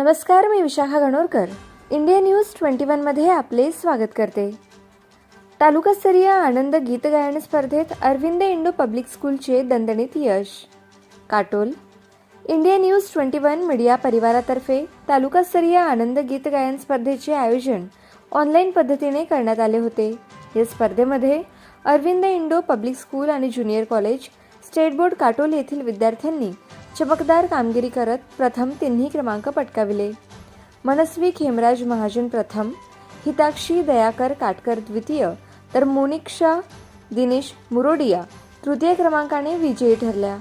नमस्कार मी Vishakha Ganorkar. India news twenty वनमध्ये आपले स्वागत करते. तालुकास्तरीय आनंद गीतगायन स्पर्धेत अरविंद इंडो पब्लिक स्कूलचे दणदणीत यश. Katol. India news twenty one media परिवारातर्फे तालुकास्तरीय आनंद गीतगायन स्पर्धेचे आयोजन ऑनलाईन पद्धतीने करण्यात आले होते. या स्पर्धेमध्ये अरविंद इंडो पब्लिक स्कूल आणि junior college state board Katol येथील विद्यार्थ्यांनी चमकदार कामगिरी करत प्रथम तिन्ही क्रमांक पटकाविले. मनस्वी खेमराज महाजन प्रथम हिताक्षी दयाकर काटकर द्वितीय तर मोनिक्षा दिनेश मुरोडिया तृतीय क्रमांकाने विजयी ठरल्या.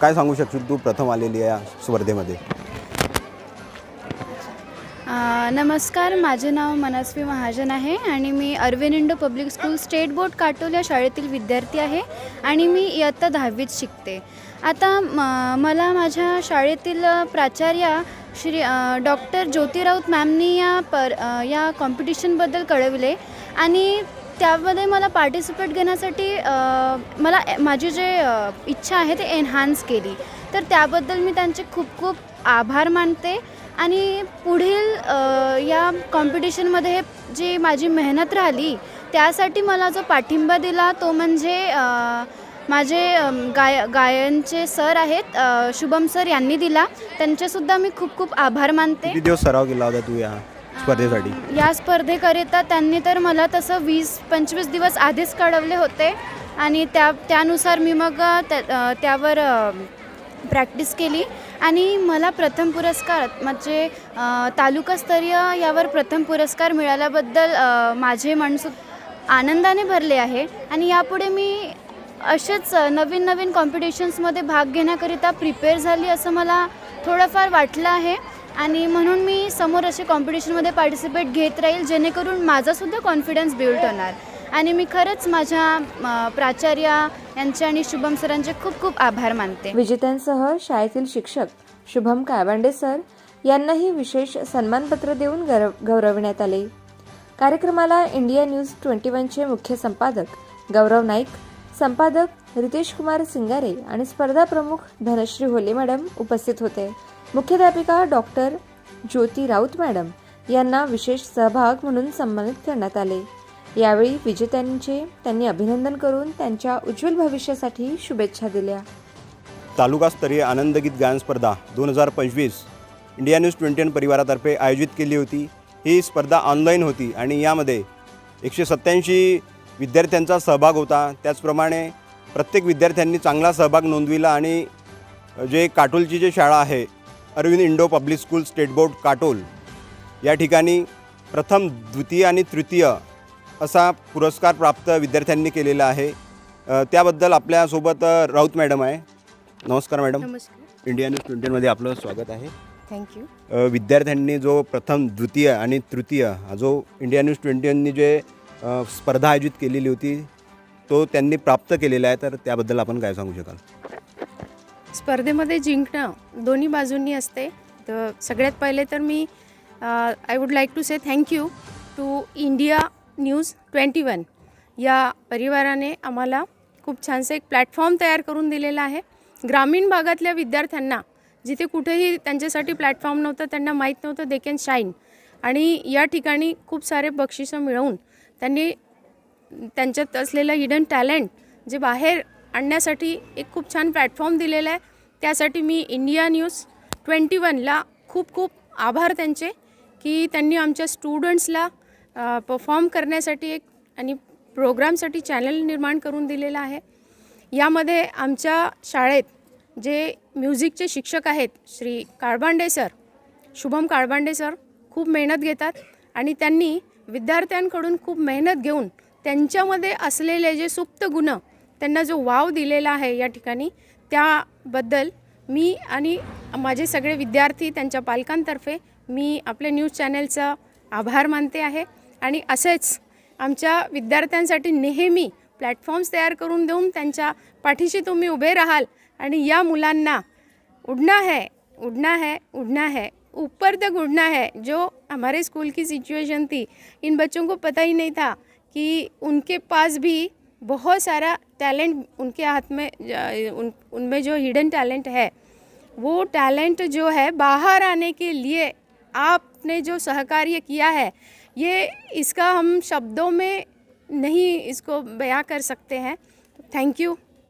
काय सांगू शकशील तू? प्रथम आलेली या स्पर्धेमध्ये. नमस्कार माझे नाव मनस्वी महाजन आहे आणि मी Arvind Indo public school state board Katol या शाळेतील विद्यार्थी आहे आणि मी इयत्ता दहावीत शिकते. आता म मला माझ्या शाळेतील प्राचार्या श्री डॉक्टर ज्योती राऊत मॅमनी या पर या कॉम्पिटिशनबद्दल कळविले आणि त्यामध्ये मला पार्टिसिपेट घेण्यासाठी मला माझी जे इच्छा आहे ते एनहान्स केली. तर त्याबद्दल मी त्यांचे खूप खूप आभार मानते आणि पुढील या कॉम्पिटिशनमध्ये जी माझी मेहनत राहिली त्यासाठी मला जो पाठिंबा दिला तो म्हणजे माझे गाय गायनचे सर आहेत शुभम सर यांनी दिला. त्यांचेसुद्धा मी खूप खूप आभार मानते. किती दिवस सराव केला होता तू या स्पर्धेसाठी? या स्पर्धेकरिता त्यांनी तर मला तसं वीस पंचवीस दिवस आधीच कळवले होते. आणि त्या त्यानुसार मी मग त्या त्यावर प्रॅक्टिस केली. आणि मला प्रथम पुरस्कार म्हणजे तालुकास्तरीय यावर प्रथम पुरस्कार मिळाल्याबद्दल माझे मनसुख आनंदाने भरले आहे. आणि यापुढे मी असेच नवीन नवीन कॉम्पिटिशन्समध्ये भाग घेण्याकरिता प्रिपेअर झाली असं मला थोडंफार वाटलं आहे. आणि म्हणून मी समोर असे कॉम्पिटिशनमध्ये पार्टिसिपेट घेत राहील जेणेकरून माझासुद्धा कॉन्फिडन्स बिल्ड होणार. आणि मी खरंच माझ्या प्राचार्या यांचे आणि शुभम सरांचे खूप खूप आभार मानते. विजेत्यांसह शाळेतील शिक्षक शुभम कायबांडे सर यांनाही विशेष सन्मानपत्र देऊन गौरविण्यात आले. कार्यक्रमाला इंडिया न्यूज ट्वेंटी वनचे मुख्य संपादक गौरव नाईक संपादक रितेश कुमार सिंगारे आणि स्पर्धा प्रमुख धनश्री होले मॅडम उपस्थित होते. मुख्याध्यापिका डॉक्टर ज्योती राऊत मॅडम यांना विशेष सहभाग म्हणून सन्मानित करण्यात आले. यावेळी विजेत्यांचे त्यांनी अभिनंदन करून त्यांच्या उज्ज्वल भविष्यासाठी शुभेच्छा दिल्या. तालुकास्तरीय आनंदगीत गायन स्पर्धा दोन हजार पंचवीस इंडिया न्यूज ट्वेंटी वन परिवारातर्फे आयोजित केली होती. ही स्पर्धा ऑनलाईन होती आणि यामध्ये एकशे सत्त्याऐंशी विद्यार्थ्यांचा सहभाग होता. त्याचप्रमाणे प्रत्येक विद्यार्थ्यांनी चांगला सहभाग नोंदविला आणि जे काटोलची जी शाळा आहे Arvind Indo public school state board Katol या ठिकाणी प्रथम द्वितीय आणि तृतीय असा पुरस्कार प्राप्त विद्यार्थ्यांनी केलेला आहे. त्याबद्दल आपल्यासोबत राऊत मॅडम आहे. नमस्कार मॅडम. नमस्कार. इंडिया न्यूज ट्वेंटीमध्ये आपलं स्वागत आहे. थँक्यू विद्यार्थ्यांनी जो प्रथम द्वितीय आणि तृतीय हा जो इंडिया न्यूज ट्वेंटीवननी जे स्पर्धा आयोजित केलेली होती तो त्यांनी प्राप्त केलेला आहे. तर त्याबद्दल आपण काय सांगू शकाल? स्पर्धेमध्ये जिंकणं दोन्ही बाजूंनी असते. तर सगळ्यात पहिले तर मी I would like to say thank you to India news twenty one. या परिवाराने आम्हाला खूप छानसं एक प्लॅटफॉर्म तयार करून दिलेला आहे. ग्रामीण भागातल्या विद्यार्थ्यांना जिथे कुठेही त्यांच्यासाठी प्लॅटफॉर्म नव्हतं त्यांना माहीत नव्हतं दे कॅन शाईन आणि या ठिकाणी खूप सारे बक्षिसं मिळवून त्यांनी त्यांच्यात असलेलं हिडन टॅलेंट जे बाहेर आणण्यासाठी एक खूप छान प्लॅटफॉर्म दिलेला आहे. त्यासाठी मी इंडिया न्यूज ट्वेंटी वनला खूप खूप आभार त्यांचे की त्यांनी आमच्या स्टुडंट्सला परफॉर्म करण्यासाठी एक आणि प्रोग्रामसाठी चॅनल निर्माण करून दिलेलं आहे. यामध्ये आमच्या शाळेत जे म्युझिकचे शिक्षक आहेत श्री काळबांडे सर शुभम काळबांडे सर खूप मेहनत घेतात आणि त्यांनी विद्यार्थ्यांकडून खूप मेहनत घेऊन त्यांच्यामध्ये असलेले जे सुप्त गुण त्यांना जो वाव दिलेला आहे या ठिकाणी त्याबद्दल मी आणि माझे सगळे विद्यार्थी त्यांच्या पालकांतर्फे मी आपल्या न्यूज चॅनलचा आभार मानते आहे. आणि असेच आमच्या विद्यार्थ्यांसाठी नेहमी प्लॅटफॉर्म्स तयार करून देऊन त्यांच्या पाठीशी तुम्ही उभे राहाल. आणि या मुलांना उड़ना है उड़ना है उड़ना है ऊपर तक उड़ना है जो हमारे स्कूल की सिचुएशन थी. इन बच्चों को पता ही नहीं था कि उनके पास भी बहुत सारा टैलेंट उनके हाथ में उन उनमें जो हिडन टैलेंट है वो टैलेंट जो है बाहर आने के लिए आपने जो सहकार्य किया है ये इसका हम शब्दों में नहीं इसको बयां कर सकते हैं। Thank you